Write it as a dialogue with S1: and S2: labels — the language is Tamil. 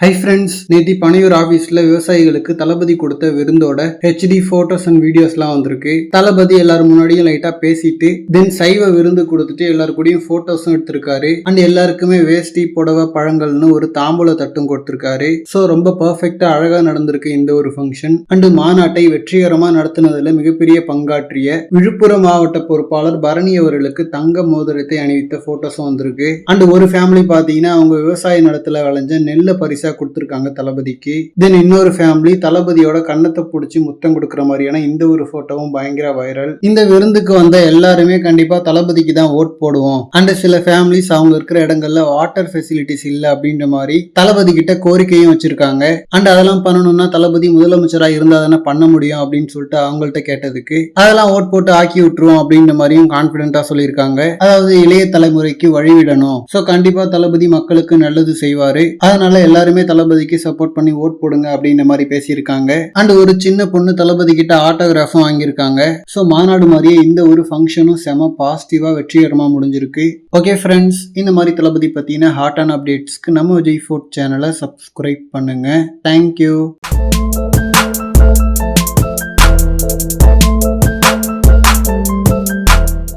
S1: ஹை ஃப்ரெண்ட்ஸ் நேத்தி பனையூர் ஆஃபீஸில் விவசாயிகளுக்கு தளபதி கொடுத்த விருந்தோட ஹெச்டி ஃபோட்டோஸ் அண்ட் வீடியோஸ்லாம் வந்திருக்கு. தளபதி எல்லாரும் முன்னாடியும் லைட்டா பேசிட்டு தென் சைவ விருந்து கொடுத்துட்டு எல்லாரு கூடயும் ஃபோட்டோஸும் எடுத்திருக்காரு. அண்ட் எல்லாருக்குமே வேஷ்டி புடவை பழங்கள்னு ஒரு தாம்பூல தட்டும் கொடுத்திருக்காரு. ஸோ ரொம்ப பர்ஃபெக்டாக அழகா நடந்திருக்கு இந்த ஒரு ஃபங்க்ஷன் அண்டு மாநாட்டை வெற்றிகரமாக நடத்தினதில் மிகப்பெரிய பங்காற்றிய விழுப்புரம் மாவட்ட பொறுப்பாளர் பரணி அவர்களுக்கு தங்க மோதிரத்தை அணிவித்த ஃபோட்டோஸும் வந்திருக்கு. அண்ட் ஒரு ஃபேமிலி பார்த்தீங்கன்னா அவங்க விவசாய நிலத்துல விளைஞ்ச நெல்லை பரிசு கொடுத்திருக்காங்க தளபதிக்கு. தென் இன்னொரு ஃபேமிலி தளபதியோட கண்ணத்தை பிடிச்சி முத்தம் கொடுக்குற மாதிரியான இந்த ஒரு போட்டோவும் பயங்கர வைரல் இந்த விருந்துக்கு வந்த எல்லாருமே கண்டிப்பா தளபதிக்கு தான் ஓட் போடுவோம். அண்ட் சில ஃபேமிலிஸ் அவங்க இருக்கிற இடங்கள்ல வாட்டர் ஃபெசிலிட்டிஸ் இல்ல அப்படின்ற மாதிரி தளபதி கிட்ட கோரிக்கையும் வச்சிருக்காங்க. அண்ட் அதெல்லாம் பண்ணணும்னா தளபதி முதலமைச்சரா இருந்தா தானே பண்ண முடியும் அப்படின்னு சொல்லிட்டு அவங்கள்ட்ட கேட்டதுக்கு அதெல்லாம் ஓட் போட்டு ஆக்கி விட்டுருவோம் அப்படின்ற மாதிரியும் கான்பிடண்டா சொல்லியிருக்காங்க. அதாவது இளைய தலைமுறைக்கு வழிவிடணும். சோ கண்டிப்பா தளபதி மக்களுக்கு நல்லது செய்வாரு. அதனால எல்லாருமே தளபதிக்கு சப்போர்ட் பண்ணி ஓட் போடுங்க அப்படின்ற மாதிரி பேசியிருக்காங்க. அண்ட் ஒரு சின்ன பொண்ணு தளபதி கிட்ட ஆட்டோகிராஃபும் வாங்கியிருக்காங்க. சோ மாநாடு மாதிரியே இந்த ஒரு ஃபங்க்ஷனும் செம பாசிட்டிவா வெற்றிகரமா முடிஞ்சிருக்கு. ஓகே ஃப்ரெண்ட்ஸ் இந்த மாதிரி தளபதி பத்தின ஹாட் அண்ட் அப்டேட்ஸ்க்கு நம்ம விஜய் ஃபோர்ட் சேனலை சப்ஸ்கிரைப் பண்ணுங்க. Thank you